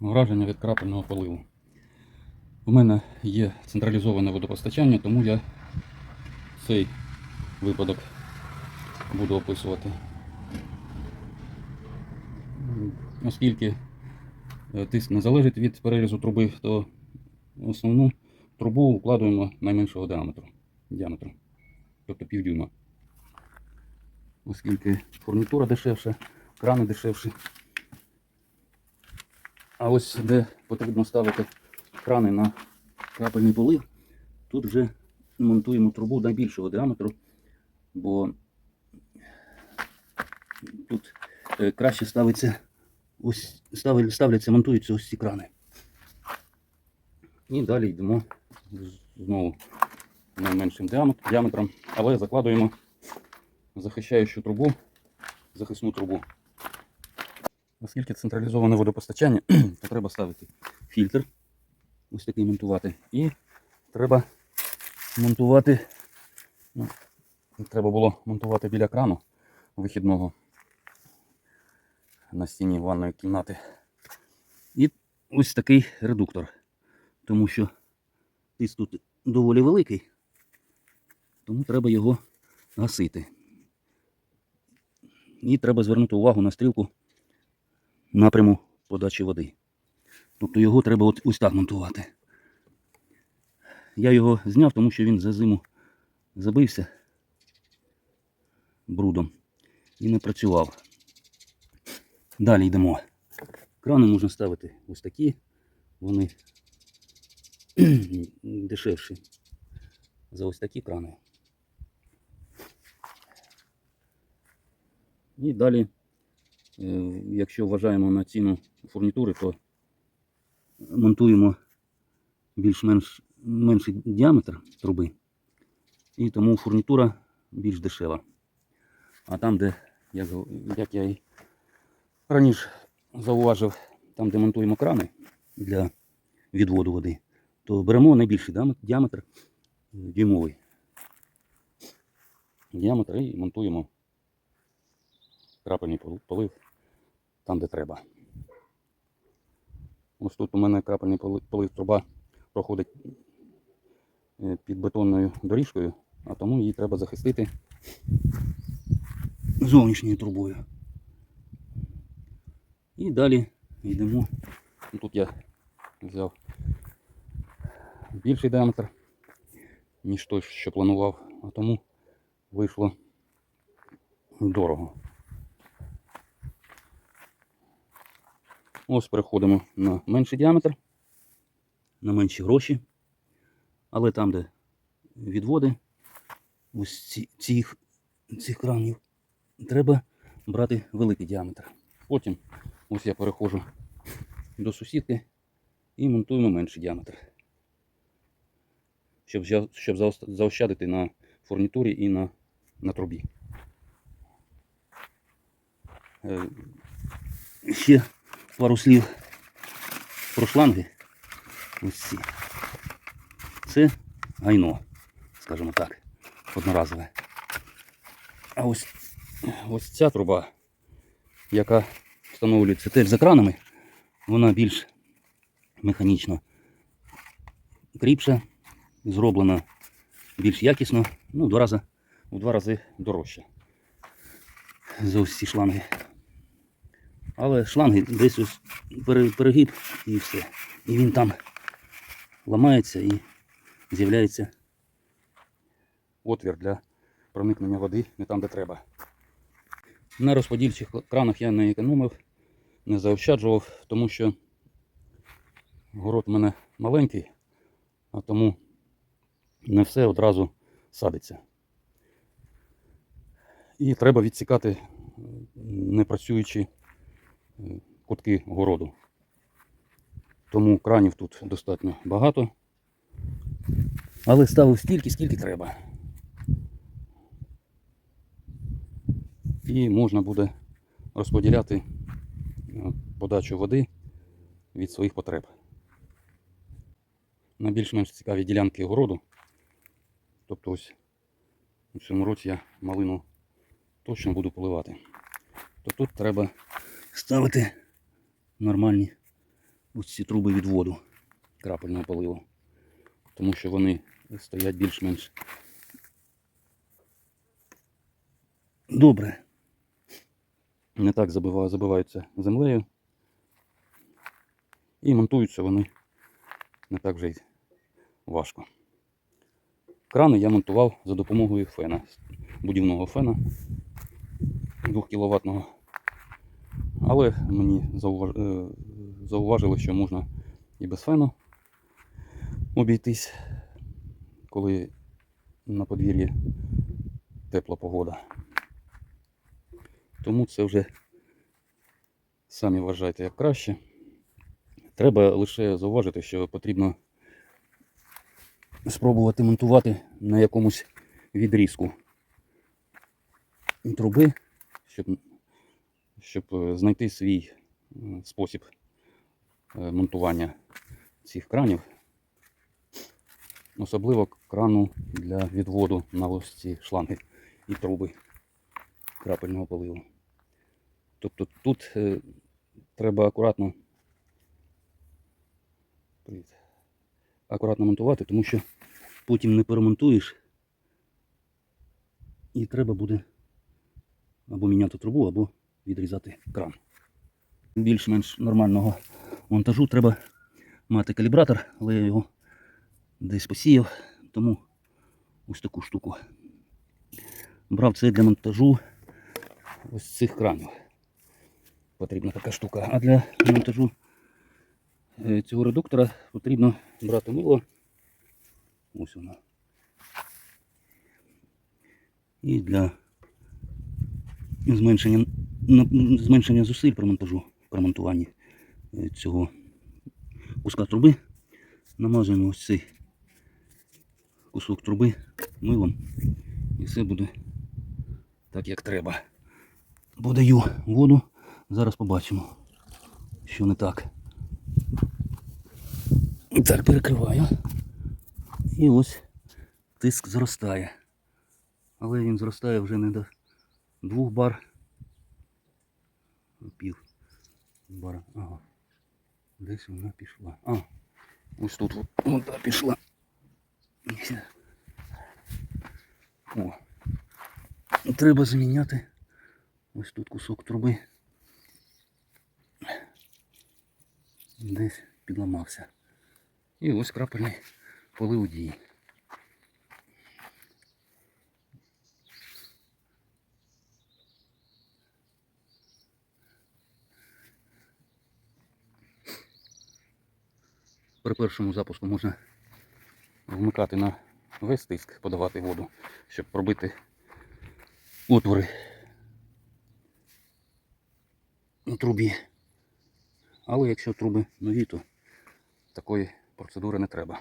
Враження від крапельного поливу. У мене є централізоване водопостачання, тому я цей випадок буду описувати. Оскільки е, тиск не залежить від перерізу труби, то основну трубу укладуємо найменшого діаметру. діаметру тобто півдюйма. Оскільки фурнітура дешевша, крани дешевші. А ось де потрібно ставити крани на крапельний полив, тут вже монтуємо трубу найбільшого діаметру, бо тут е, краще ставиться ось ставляться, монтуються ось ці крани. І далі йдемо знову найменшим діаметром, але закладуємо захищаючу трубу, захисну трубу. Оскільки централізоване водопостачання, то треба ставити фільтр, ось такий монтувати. І треба монтувати, ну, треба було монтувати біля крану вихідного на стіні ванної кімнати. І ось такий редуктор. Тому що тиск тут доволі великий, тому треба його гасити. І треба звернути увагу на стрілку напряму подачі води. Тобто його треба от ось так монтувати. Я його зняв, тому що він за зиму забився брудом і не працював. Далі йдемо. Крани можна ставити ось такі, вони дешевші за ось такі крани. І далі, якщо вважаємо на ціну фурнітури, то монтуємо більш-менш менший діаметр труби, і тому фурнітура більш дешева. А там, де, як, як я і раніше зауважив, там, де монтуємо крани для відводу води, то беремо найбільший діаме- діаметр е, дюймовий. Діаметр і монтуємо крапельний полив там, де треба. Ось тут у мене крапельний полив труба проходить е, під бетонною доріжкою, а тому її треба захистити зовнішньою трубою. І далі йдемо. Тут я взяв більший діаметр, ніж той, що планував, а тому вийшло дорого. Ось переходимо на менший діаметр, на менші гроші. Але там, де відводи ось ці, цих, цих кранів, треба брати великий діаметр. Потім ось я переходжу до сусідки і монтуємо менший діаметр. Щоб, щоб заощадити на фурнітурі і на, на трубі. Е, Ще пару слів про шланги. Ось ці. Це гайно, скажімо так, одноразове. А ось, ось ця труба, яка встановлюється теж за кранами, вона більш механічно кріпша, зроблена більш якісно, ну, в два рази, в два рази дорожче за ось ці шланги. Але шланги десь ось перегиб і все. І він там ламається і з'являється отвір для проникнення води не там, де треба. На розподільчих кранах я не економив, не заощаджував, тому що город у мене маленький, а тому не все одразу садиться. І треба відсікати непрацюючі кутки городу. Тому кранів тут достатньо багато. Але ставив стільки, скільки треба. І можна буде розподіляти е, подачу води від своїх потреб. На більш-менш цікаві ділянки городу. Тобто ось у цьому році я малину точно буду поливати. То тут треба ставити нормальні ось ці труби відводу крапельного поливу. Тому що вони стоять більш-менш добре. Не так забиваються землею. І монтуються вони не так вже й важко. Крани я монтував за допомогою фена, будівного фена 2 кВт. Але мені е, зауважили, що можна і без фену обійтись, коли на подвір'ї тепла погода. Тому це вже самі вважайте як краще. Треба лише зауважити, що потрібно спробувати монтувати на якомусь відрізку труби, щоб, щоб е, знайти свій е, спосіб е, монтування цих кранів. Особливо крану для відводу на ось шланги і труби крапельного поливу. Тобто тут е, треба акуратно, Привіт. акуратно монтувати, тому що потім не перемонтуєш і треба буде або міняти трубу, або відрізати кран. Більш-менш нормального монтажу треба мати калібратор, але я його десь посіяв, тому ось таку штуку. Брав це для монтажу ось цих кранів. Потрібна така штука. А для монтажу е, цього редуктора потрібно брати мило. Ось воно. І для зменшення, зменшення зусиль при монтажу, при монтуванні е, цього куска труби намазуємо ось цей кусок труби милом і все буде так, як треба. Подаю воду, зараз побачимо, що не так. Так, перекриваю. І ось тиск зростає. Але він зростає вже не до двох бар. Пів бара. Ага. Десь вона пішла. А, ось тут от- вода пішла. О. Треба заміняти ось тут кусок труби. Десь підламався. І ось крапельний полив дії. При першому запуску можна вмикати на весь тиск, подавати воду, щоб пробити отвори на трубі. Але якщо труби нові, то такої процедури не треба.